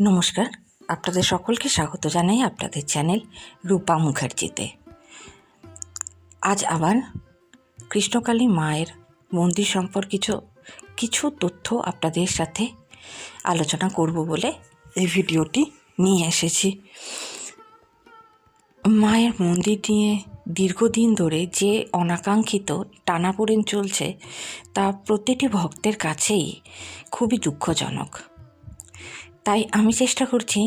নমস্কার। আপনাদের সকলকে স্বাগত জানাই আপনাদের চ্যানেল রূপা মুখার্জিতে। আজ আবার কৃষ্ণকালী মায়ের মন্দির সম্পর্কে কিছু কিছু তথ্য আপনাদের সাথে আলোচনা করব বলে এই ভিডিওটি নিয়ে এসেছি। মায়ের মন্দির নিয়ে দীর্ঘদিন ধরে যে অনাকাঙ্ক্ষিত টানাপোড়েন চলছে তা প্রতিটি ভক্তের কাছেই খুবই দুঃখজনক। তাই আমি চেষ্টা করছি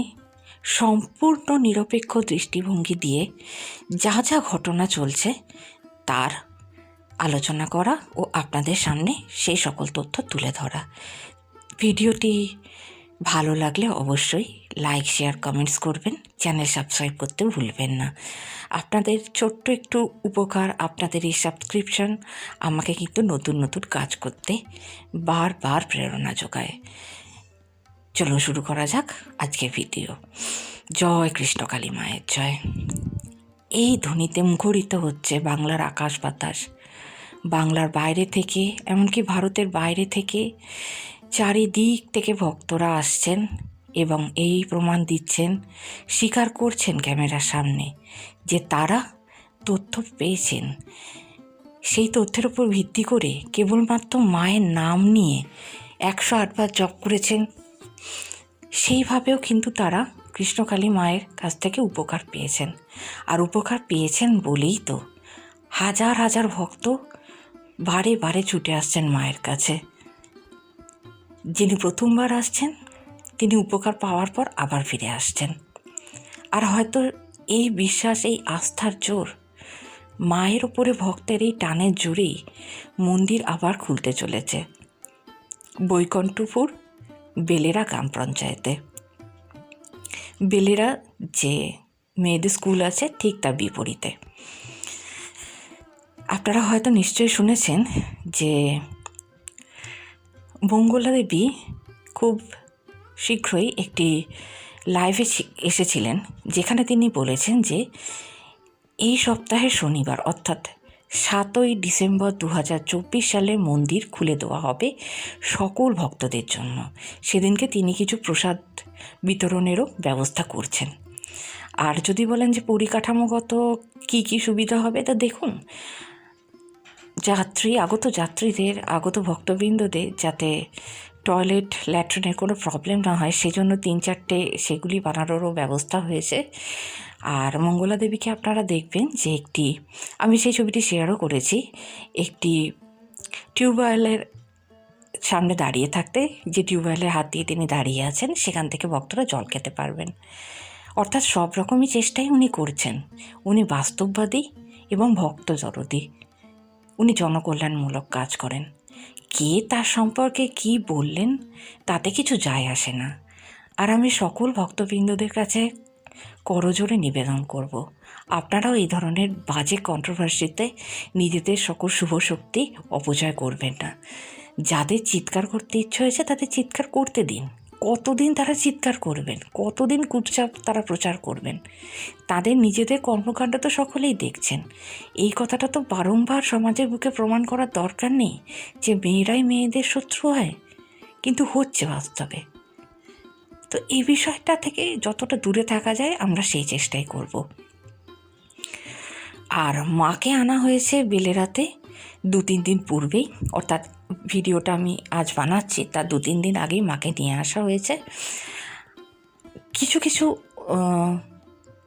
সম্পূর্ণ নিরপেক্ষ দৃষ্টিভঙ্গি দিয়ে যা যা ঘটনা চলছে তার আলোচনা করা ও আপনাদের সামনে সেই সকল তথ্য তুলে ধরা। ভিডিওটি ভালো লাগলে অবশ্যই লাইক, শেয়ার, কমেন্টস করবেন। চ্যানেল সাবস্ক্রাইব করতে ভুলবেন না। আপনাদের ছোট্ট একটু উপকার, আপনাদের এই সাবস্ক্রিপশন আমাকে কিন্তু নতুন নতুন কাজ করতে বারবার প্রেরণা যোগায়। চলুন শুরু করা যাক আজকের ভিডিও। জয় কৃষ্ণ কালী মায়ের জয়। এই ধ্বনিতে মুখরিত হচ্ছে বাংলার আকাশ বাতাস। বাংলার বাইরে থেকে, এমনকি ভারতের বাইরে থেকে চারিদিক থেকে ভক্তরা আসছেন এবং এই প্রমাণ দিচ্ছেন, স্বীকার করছেন ক্যামেরার সামনে যে তারা তথ্য পেয়েছেন। সেই তথ্যের উপর ভিত্তি করে কেবলমাত্র মায়ের নাম নিয়ে একশো আটবার জপ করেছেন সেইভাবেও কিন্তু তারা কৃষ্ণকালী মায়ের কাছ থেকে উপকার পেয়েছেন। আর উপকার পেয়েছেন বলেই তো। হাজার হাজার ভক্ত বারে বারে ছুটে আসছেন মায়ের কাছে। যিনি প্রথমবার আসছেন, তিনি উপকার পাওয়ার পর আবার ফিরে আসছেন। আর হয়তো এই বিশ্বাস, এই আস্থার জোর মায়ের ওপরে ভক্তের এই টানের জোরেই মন্দির আবার খুলতে চলেছে। বৈকণ্ঠপুর বেলেরা গ্রাম পঞ্চায়েতে। বেলেরা যে মেয়েদের স্কুল আছে, ঠিক তার বিপরীতে। আপনারা হয়তো নিশ্চয়ই শুনেছেন যে মঙ্গলা দেবী খুব শীঘ্রই একটি লাইভে এসেছিলেন, যেখানে তিনি বলেছেন যে এই সপ্তাহের শনিবার, অর্থাৎ সাতই ডিসেম্বর দু হাজার চব্বিশ সালে মন্দির খুলে দেওয়া হবে সকল ভক্তদের জন্য। সেদিনকে তিনি কিছু প্রসাদ বিতরণেরও ব্যবস্থা করছেন। আর যদি বলেন যে পরিকাঠামোগত কি কি সুবিধা হবে, তা দেখুন। যাত্রী, আগত যাত্রীদের, আগত ভক্তবৃন্দদের যাতে টয়লেট, ল্যাট্রিনের কোনো প্রবলেম না হয়, সেজন্য তিন চারটে সেগুলি বানানোরও ব্যবস্থা হয়েছে। আর মঙ্গলা দেবীকে আপনারা দেখবেন যে একটি, আমি সেই ছবিটি শেয়ারও করেছি, একটি টিউবওয়েলের সামনে দাঁড়িয়ে থাকতে, যে টিউবওয়েলের হাত দিয়ে তিনি দাঁড়িয়ে আছেন, সেখান থেকে ভক্তরা জল খেতে পারবেন। অর্থাৎ সব রকমই চেষ্টাই উনি করছেন। উনি বাস্তববাদী এবং ভক্ত জরদি উনি জনকল্যাণমূলক কাজ করেন। কে তার সম্পর্কে কি বললেন তাতে কিছু যায় আসে না। আর আমি সকল ভক্তবৃন্দদের কাছে করজোরে নিবেদন করব। আপনারাও এই ধরনের বাজে কন্ট্রোভার্সিতে নিজেদের সকল শুভ শক্তি অপচয় করবেন না। যাদের চিৎকার করতে ইচ্ছে হয়েছে তাদের চিৎকার করতে দিন। কতদিন তারা চিৎকার করবেন? কতদিন কুটচাপ তারা প্রচার করবেন? তাদের নিজেদের কর্মকাণ্ড তো সকলেই দেখছেন। এই কথাটা তো বারংবার সমাজের বুকে প্রমাণ করার দরকার নেই যে মেয়েরাই মেয়েদের শত্রু হয়। কিন্তু হচ্ছে বাস্তবে। তো এই বিষয়টা থেকে যতটা দূরে থাকা যায় আমরা সেই চেষ্টাই করব। আর মাকে আনা হয়েছে বেলেরাতে। দু তিন দিন পূর্বেই, অর্থাৎ ভিডিওটা আমি আজ বানাচ্ছি তার দু তিন দিন আগেই মাকে নিয়ে আসা হয়েছে। কিছু কিছু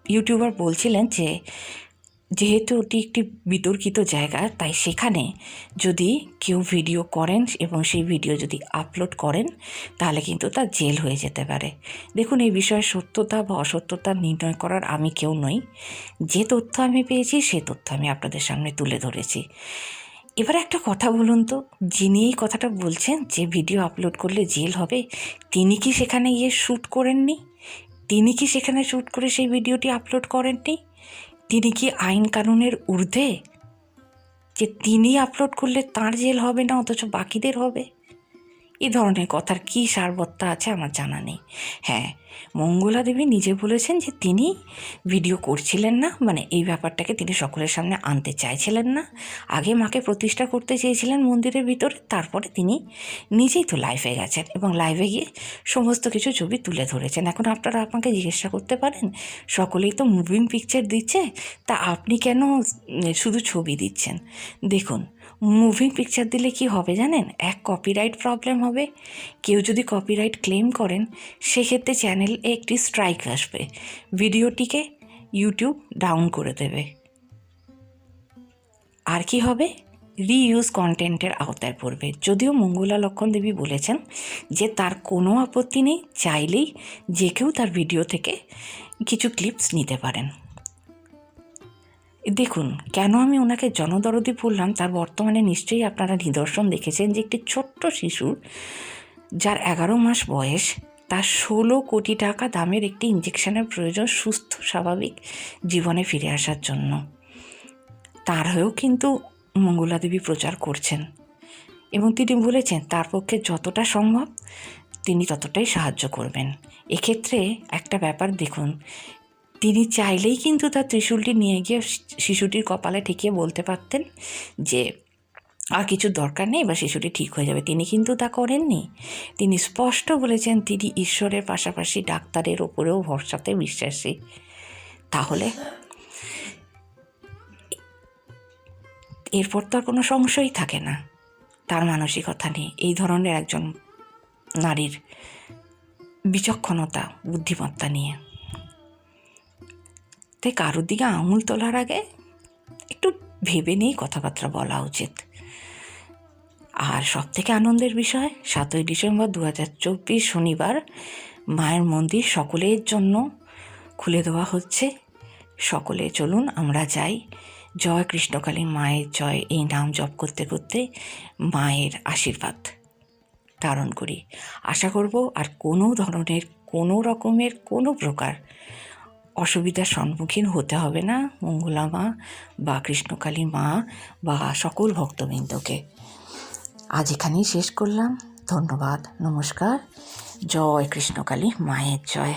ইউটিউবার বলছিলেন যে, যেহেতু ওটি একটি বিতর্কিত জায়গা, তাই সেখানে যদি কেউ ভিডিও করেন এবং সেই ভিডিও যদি আপলোড করেন, তাহলে কিন্তু তা জেল হয়ে যেতে পারে। দেখুন, এই বিষয়ে সত্যতা বা অসত্যতা নির্ণয় করার আমি কেউ নই। যে তথ্য আমি পেয়েছি, সে তথ্য আমি আপনাদের সামনে তুলে ধরেছি। এবার একটা কথা বলুন তো। যিনি এই কথাটা বলছেন, যে ভিডিও আপলোড করলে জেল হবে, তিনি কি সেখানে গিয়ে শ্যুট করেননি? তিনি কি সেখানে শ্যুট করে সেই ভিডিওটি আপলোড করেননি? তিনি কি আইন কানুনের ঊর্ধ্বে? যে তিনি আপলোড করলে তার জেল হবে না, অথচ বাকিদের হবে? এই ধরনের কথার কী সারবত্তা আছে আমার জানা নেই। হ্যাঁ মঙ্গলা দেবী নিজে বলেছেন যে তিনি ভিডিও করছিলেন না মানে এই ব্যাপারটাকে তিনি সকলের সামনে আনতে চাইছিলেন না। আগে মাকে প্রতিষ্ঠা করতে চেয়েছিলেন মন্দিরের ভিতরে, তারপরে তিনি নিজেই তো লাইভে গেছেন এবং লাইভে গিয়ে সমস্ত কিছু ছবি তুলে ধরেছেন। এখন আপনারা আপনাকে জিজ্ঞাসা করতে পারেন, সকলেই তো মুভিং পিকচার দিচ্ছে, তা আপনি কেন শুধু ছবি দিচ্ছেন? দেখুন মুভিং পিকচার দিলে কি হবে জানেন? এক কপিরাইট প্রবলেম হবে। কেউ যদি কপিরাইট ক্লেম করেন, সেক্ষেত্রে চ্যানেলে একটি স্ট্রাইক আসবে। ভিডিওটিকে ইউটিউব ডাউন করে দেবে। আর কি হবে? রিইউজ কন্টেন্টের আওতায় পড়বে। যদিও মঙ্গলা লক্ষণ দেবী বলেছেন যে, তার কোনো আপত্তি নেই, চাইলেই যে কেউ তার ভিডিও থেকে কিছু ক্লিপস নিতে পারেন। দেখুন, কেন আমি ওনাকে জনদরদি বললাম তার বর্তমানে নিশ্চয়ই আপনারা নিদর্শন দেখেছেন যে একটি ছোট্ট শিশুর যার এগারো মাস বয়স, তার ষোলো কোটি টাকা দামের একটি ইঞ্জেকশনের প্রয়োজন সুস্থ, স্বাভাবিক জীবনে ফিরে আসার জন্য। তার হয়েও কিন্তু মঙ্গলা দেবী প্রচার করছেন। এবং তিনি বলেছেন, তার পক্ষে যতটা সম্ভব তিনি ততটাই সাহায্য করবেন। এক্ষেত্রে একটা ব্যাপার দেখুন তিনি চাইলেই কিন্তু তার ত্রিশূলটি নিয়ে গিয়ে শিশুটির কপালে ঠেকিয়ে বলতে পারতেন যে, আর কিছু দরকার নেই বা শিশুটি ঠিক হয়ে যাবে। তিনি কিন্তু তা করেননি। তিনি স্পষ্ট বলেছেন, তিনি ঈশ্বরের পাশাপাশি ডাক্তারের ওপরেও ভরসাতে বিশ্বাসী। তাহলে এরপর তো আর কোনো সংশয়ই থাকে না। তার মানসিকতা নিয়ে এই ধরনের একজন নারীর বিচক্ষণতা, বুদ্ধিমত্তা নিয়ে। তাই কারোর দিকে আঙুল তোলার আগে একটু ভেবে নিয়েই কথাবার্তা বলা উচিত। আর সব থেকে আনন্দের বিষয়, সাতই ডিসেম্বর দু চব্বিশ শনিবার মায়ের মন্দির সকলের জন্য খুলে দেওয়া হচ্ছে। সকলে চলুন, আমরা যাই। জয় কৃষ্ণকালী মায়ের জয়, এই নাম জপ করতে করতে মায়ের আশীর্বাদ ধারণ করি। আশা করব আর কোনো ধরনের কোনো রকমের কোনো প্রকার অসুবিধার সম্মুখীন হতে হবে না, মঙ্গলা মা বা কৃষ্ণকালী মা বা সকল ভক্তবৃন্দকে। আজ এখানেই শেষ করলাম। ধন্যবাদ, নমস্কার। জয় কৃষ্ণকালী, মায়ের জয়।